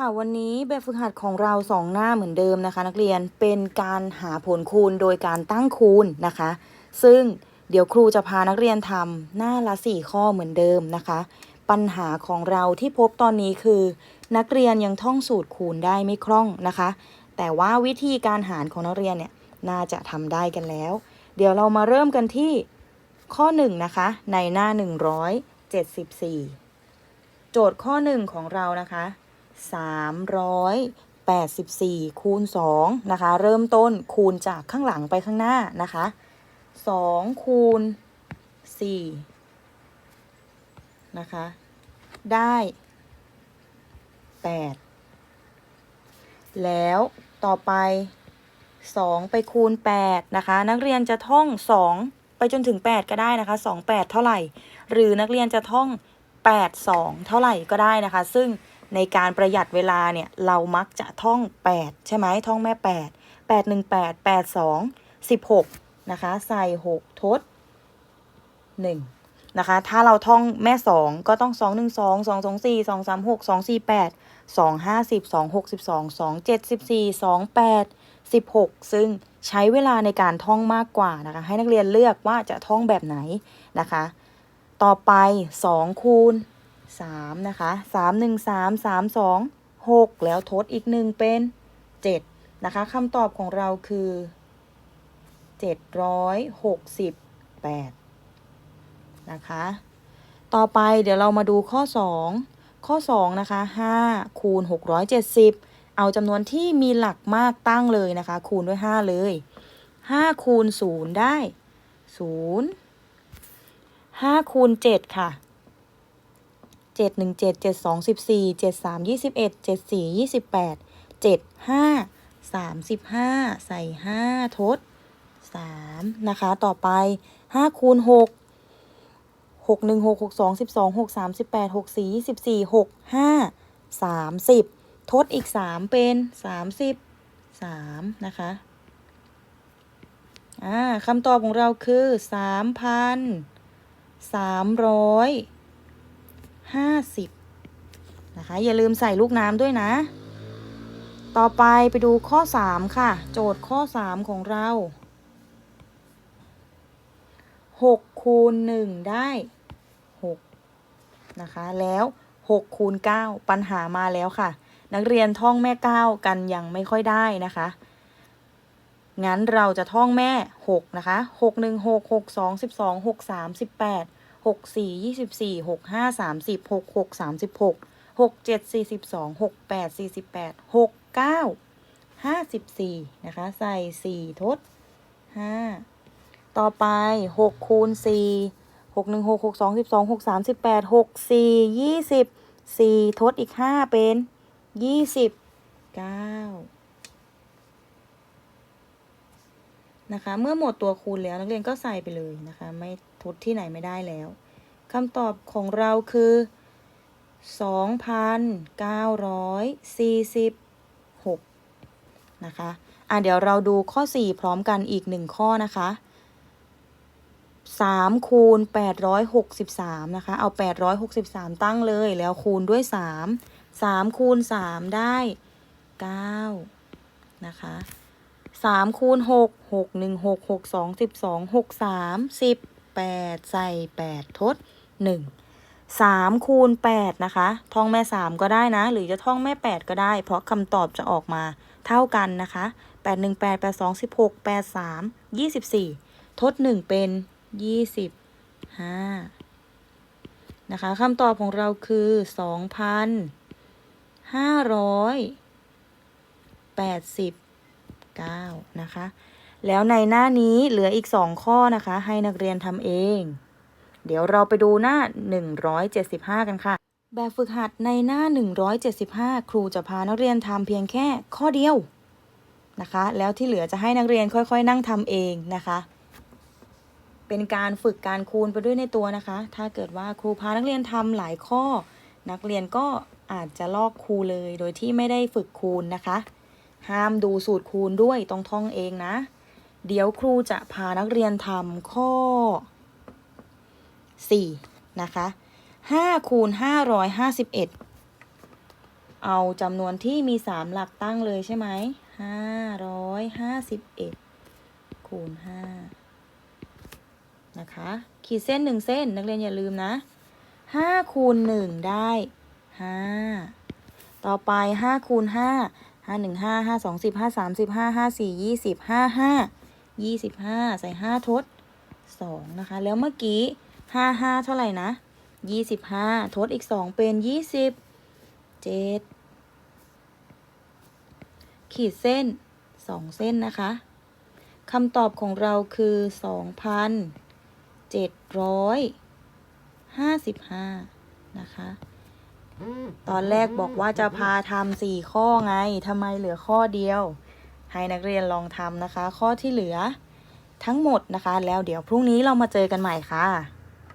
ค่ะวันนี้แบบฝึกหัดของเราสองหน้าเหมือนเดิมนะคะ นักเรียนเป็นการหาผลคูณโดยการตั้งคูณนะคะ ซึ่งเดี๋ยวครูจะพานักเรียนทำหน้าละสี่ข้อเหมือนเดิมนะคะ ปัญหาของเราที่พบตอนนี้คือ นักเรียนยังท่องสูตรคูณได้ไม่คล่องนะคะ แต่ว่าวิธีการหารของนักเรียนเนี่ยน่าจะทำได้กันแล้ว เดี๋ยวเรามาเริ่มกันที่ข้อ1นงนะคะ ในหน้า 174 โจทย์ข้อ 1 ของเรานะคะ 384 คูณ 2 นะคะ เริ่มต้นคูณจากข้างหลังไปข้างหน้านะคะ 2 คูณ 4 นะคะ ได้ 8 แล้วต่อไป 2 ไปคูณ 8 นะคะ นักเรียนจะท่อง 2 ไปจนถึง 8 ก็ได้นะคะ 2 8 เท่าไหร่ หรือนักเรียนจะท่อง 8 2 เท่าไหร่ก็ได้นะคะ ซึ่งในการประหยัดเวลาเนี่ยเรามักจะท่อง 8 ใช่ไหมท่องแม่ 8 8 1 8 8 2 16 นะคะ ใส่ 6 ทด 1 นะคะ ถ้าเราท่องแม่ 2 ก็ต้อง 2 1 2 2 2 4 2 3 6 2 4 8 2 5 10 2 6 12 2 7 14 2 8 16 ซึ่งใช้เวลาในการท่องมากกว่านะคะ ให้นักเรียนเลือกว่าจะท่องแบบไหนนะคะ ต่อไป 2 คูณ สามนะคะสามหนึ่งสามสามสองหกแล้วทดอีกหนึ่งเป็นเจ็ดนะคะคำตอบของเราคือเจ็ดร้อยหกสิบแปดนะคะ ต่อไปเดี๋ยวเรามาดูข้อสองข้อสองนะคะห้าคูณหกร้อยเจ็ดสิบเอาจำนวนที่มีหลักมากตั้งเลยนะคะ คูณด้วยห้าเลยห้าคูณศูนย์ได้ศูนย์ห้าคูณเจ็ดค่ะ 7 1 7 7 2 14 7 3 21 7 4 28 7 5 35 ใส่ 5 ทด 3 นะคะ ต่อไป 5 คูณ 6 6 1 6 6 2 12 6 3 18 6 4 24 6 5 30 ทดอีก 3 เป็น 30 3 นะคะ อ่าคำตอบของเราคือ3,300 0 50นะคะ อย่าลืมใส่ลูกน้ำด้วยนะ ต่อไปไปดูข้อ 3 ค่ะ โจทย์ข้อ 3 ของเรา6คูณ1ได้6นะคะ แล้ว6คูณ9ปัญหามาแล้วค่ะ นักเรียนท่องแม่ 9 กันยังไม่ค่อยได้นะคะงั้นเราจะท่องแม่ 6 นะคะ 6 1 6 6 2 12 6 3 18 6 4 24 6 5 30 6 6 36 6 7 42 6 8 48 6 9 54นะคะ ใส่4ทด5ต่อไป6คูณ4 6 1 6 6 2 12 6 3 18 6 4 20 4ทดอีก5เป็น29นะคะ เมื่อหมดตัวคูณแล้วนักเรียนก็ใส่ไปเลยนะคะ ไม่ พุทดที่ไหนไม่ได้แล้วคำตอบของเราคือ 2,946 นะคะ อะเดี๋ยวเราดูข้อ 4 พร้อมกันอีกหนึ่งข้อนะคะ3คูณ863 นะคะ เอา 863 ตั้งเลย แล้วคูณด้วย 3 3คูณ3ได้ 9 นะคะ3คูณ6 6 1 6 6 2 12 6 3 10 8 ใส่ 8 ทด 1 3 คูณ 8 นะคะ ท่องแม่ 3 ก็ได้นะ หรือจะท่องแม่ 8 ก็ได้ เพราะคำตอบจะออกมาเท่ากันนะคะ 8 1 8 8 2 16 8 3 24 ทด 1 เป็น 25 นะคะคำตอบของเราคือ 2,589 นะคะ แล้วในหน้านี้เหลืออีก 2 ข้อนะคะ ให้นักเรียนทำเอง เดี๋ยวเราไปดูหน้า 175 กันค่ะ แบบฝึกหัดในหน้า 175 ครูจะพานักเรียนทำเพียงแค่ข้อเดียวนะคะ แล้วที่เหลือจะให้นักเรียนค่อยๆ นั่งทำเองนะคะ เป็นการฝึกการคูณไปด้วยในตัวนะคะ ถ้าเกิดว่าครูพานักเรียนทำหลายข้อ นักเรียนก็อาจจะลอกครูเลย โดยที่ไม่ได้ฝึกคูณนะคะ ห้ามดูสูตรคูณด้วยต้องท่องเองนะ เดี๋ยวครูจะพานักเรียนทำข้อ 4 นะคะ5คูณ551 เอาจำนวนที่มี 3 หลักตั้งเลยใช่ไหม551 คูณ 5 นะคะ ขีดเส้น 1 เส้น นักเรียนอย่าลืมนะ 5 คูณ 1 ได้ 5 ต่อไป 5 คูณ 5 5 1 5 5 2 10 5 3 10 5 5 4 20 5 5 ยี่สิบห้าใส่ห้าทดสองนะคะ แล้วเมื่อกี้ห้าห้าเท่าไหร่นะยี่สิบห้าทดอีกสองเป็นยี่สิบเจ็ดขีดเส้นสองเส้นนะคะคำตอบของเราคือสองพันเจ็ดร้อยห้าสิบห้านะคะ ตอนแรกบอกว่าจะพาทำสี่ข้อไงทำไมเหลือข้อเดียว ให้นักเรียนลองทำนะคะ ข้อที่เหลือทั้งหมดนะคะ แล้วเดี๋ยวพรุ่งนี้เรามาเจอกันใหม่ค่ะ